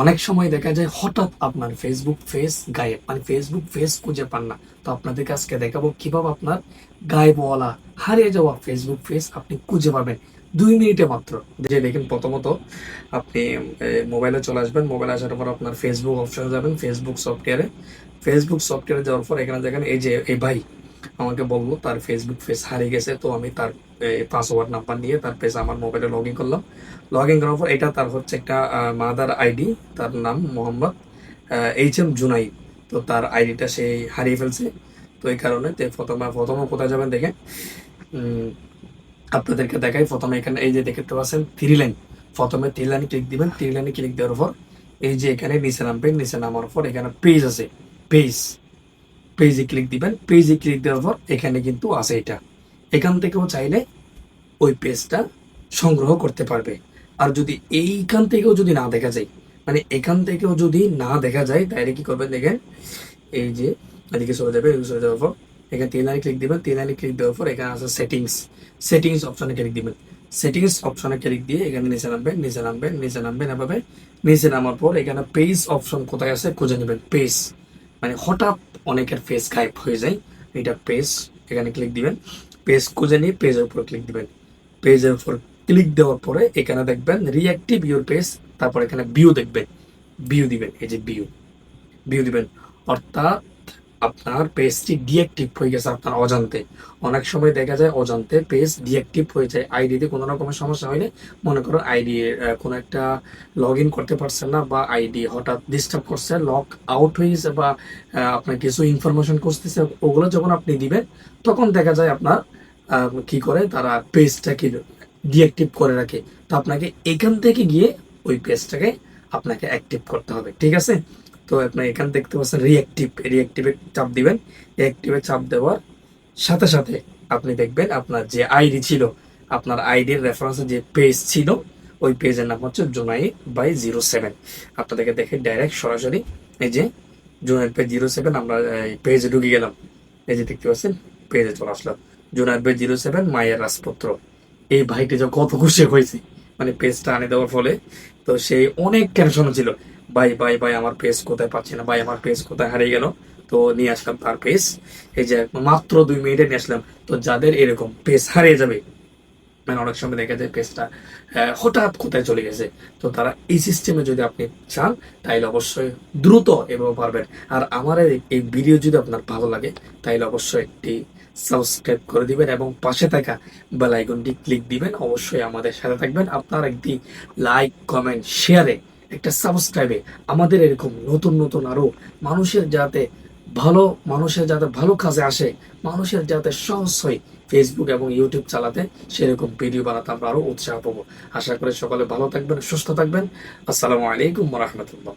অনেক সময় দেখা যায় হঠাৎ আপনার ফেসবুক ফেস গায়েব। মানে ফেসবুক ফেস খুঁজে পান না। তো আপনাদেরকে আজকে দেখাবো কীভাবে আপনার গায়েবওয়ালা হারিয়ে যাওয়া ফেসবুক ফেস আপনি খুঁজে পাবেন। দুই মিনিটে মাত্র। যে দেখেন প্রথমত আপনি মোবাইলে চলে আসবেন। মোবাইলে আসার পর আপনার ফেসবুক অপশনে যাবেন। ফেসবুক সফটওয়্যারে ফেসবুক সফটওয়্যারে যাওয়ার পর এখানে দেখেন এই যে, এই ভাই আমাকে বলল, তার ফেসবুক ফেস হারিয়ে গেছে, তো আমি তার পাসওয়ার্ড নাম্বার নিয়ে তার পেজ আমার মোবাইলে লগ ইন করলাম। লগ ইন করার পর এটা তার হচ্ছে একটা মাদার আইডি তার নাম মোহাম্মদ এইচ এম জুনাই তো তার আইডিটা সে হারিয়ে ফেলছে। তো এই কারণে প্রথমে প্রথমে কোথায় যাবেন দেখে আপনাদেরকে দেখাই। প্রথমে এখানে এই যে দেখতে পাচ্ছেন থ্রি লাইন প্রথমে থ্রি লাইনে ক্লিক দিবেন। থ্রি লাইনে ক্লিক দেওয়ার পর এই যে এখানে নিচে নামবেন। নিচে নামার পর এখানে পেজ আছে। পেজ পেজে ক্লিক দিবেন। পেজে ক্লিক দেওয়ার পর এখানে কিন্তু আছে এটা। এখান থেকেও চাইলে ওই পেজটা সংগ্রহ করতে পারবে। আর যদি এইখান থেকেও যদি না দেখা যায় মানে এখান থেকেও যদি না দেখা যায়, তাহলে কি করবেন দেখেন, এই যে এদিকে চলে যাবে, এদিকে চলে যাওয়ার পর এখানে তিন লাইনে ক্লিক দিবেন। তিন লাইনে ক্লিক দেওয়ার পর এখানে আছে সেটিংস সেটিংস অপশনে ক্লিক দিবেন। সেটিংস অপশনে ক্লিক দিয়ে এখানে নিচে নামবেন নিচে নামবেন নিচে নামবেন এভাবে। নিচে নামার পর এখানে পেজ অপশন কোথায় আছে খুঁজে নেবেন। পেজ মানে হঠাৎ অনেকের ফেস গায়েব হয়ে যায়। এটা পেজ এখানে ক্লিক দিবেন। পেজ খুঁজে নিয়ে পেজের উপর ক্লিক দিবেন। পেজের উপর ক্লিক দেওয়ার পরে এখানে দেখবেন রিয়াক্টিভ ইউর পেজ তারপর এখানে ভিউ দেখবেন। ভিউ দিবেন, এই যে ভিউ ভিউ দিবেন। অর্থাৎ আপনার পেজটি ডিঅ্যাক্টিভ হয়ে গেছে আপনার অজান্তে। অনেক সময় দেখা যায় অজান্তে পেজ ডিঅ্যাক্টিভ হয়ে যায়। আইডিতে কোনো রকমের সমস্যা হয়নি। মনে করো আইডি কোনো একটা লগ করতে পারছেন না বা আইডি হঠাৎ ডিস্টার্ব করছে লক আউট হয়ে গেছে বা আপনার কিছু ইনফরমেশন করতেছে ওগুলো যখন আপনি দিবেন, তখন দেখা যায় আপনার কি করে, তারা পেজটাকে ডিঅ্যাক্টিভ করে রাখে। তো আপনাকে এখান থেকে গিয়ে ওই পেজটাকে আপনাকে অ্যাক্টিভ করতে হবে। ঠিক আছে? তো আপনার এখান দেখতে পাচ্ছেন রিঅ্যাক্টিভ রিঅ্যাক্টিভে চাপ দিবেন। রিঅ্যাক্টিভে চাপ দেওয়ার সাথে সাথে আপনি দেখবেন আপনার যে আইডি ছিল, আপনার আইডির রেফারেন্সে যে পেজ ছিল, ওই পেজের নাম হচ্ছে জোনাই বাই জিরো সেভেন আপনাদেরকে দেখে ডাইরেক্ট সরাসরি এই যে জোনাই বাই জিরো সেভেন আমরা পেজে ঢুকে গেলাম। এই যে দেখতে পাচ্ছেন পেজে চলে আসলো জোনাই বাই জিরো সেভেন মায়ের রাজপত্র। এই ভাইটি যে কত খুশি হয়েছে। মানে পেজটা আনে দেওয়ার ফলে। তো সেই অনেক টেনশন ছিল। ভাই ভাই ভাই, আমার পেজ কোথায় পাচ্ছি না? ভাই, আমার পেজ কোথায় হারিয়ে গেল? তো নিয়ে আসলাম তার পেজ এই যে মাত্র দুই মিনিটে নিয়ে আসলাম। তো যাদের এরকম পেজ হারিয়ে যাবে মানে অনেক সময় দেখা যায় পেজটা হঠাৎ কোথায় চলে গেছে। তো তারা এই সিস্টেমে যদি আপনি চান, তাইলে অবশ্যই দ্রুত এবং পারবেন। আর আমার এই- ভিডিও যদি আপনার ভালো লাগে, তাইলে অবশ্যই একটি সাবস্ক্রাইব করে দিবেন এবং পাশে থাকা বেল আইকনটি ক্লিক দিবেন। অবশ্যই আমাদের সাথে থাকবেন। আপনার একটি লাইক কমেন্ট শেয়ারে একটা সাবস্ক্রাইবে আমাদের এরকম নতুন নতুন আরও মানুষের যাতে ভালো, মানুষের যাতে ভালো কাজে আসে, মানুষের যাতে সহজ হয় ফেসবুক এবং ইউটিউব চালাতে, সেরকম ভিডিও বানাতে আমরা আরও উৎসাহ পাবো। আশা করি সকলে ভালো থাকবেন, সুস্থ থাকবেন। আসসালামু আলাইকুম রহমতুল্লাহ।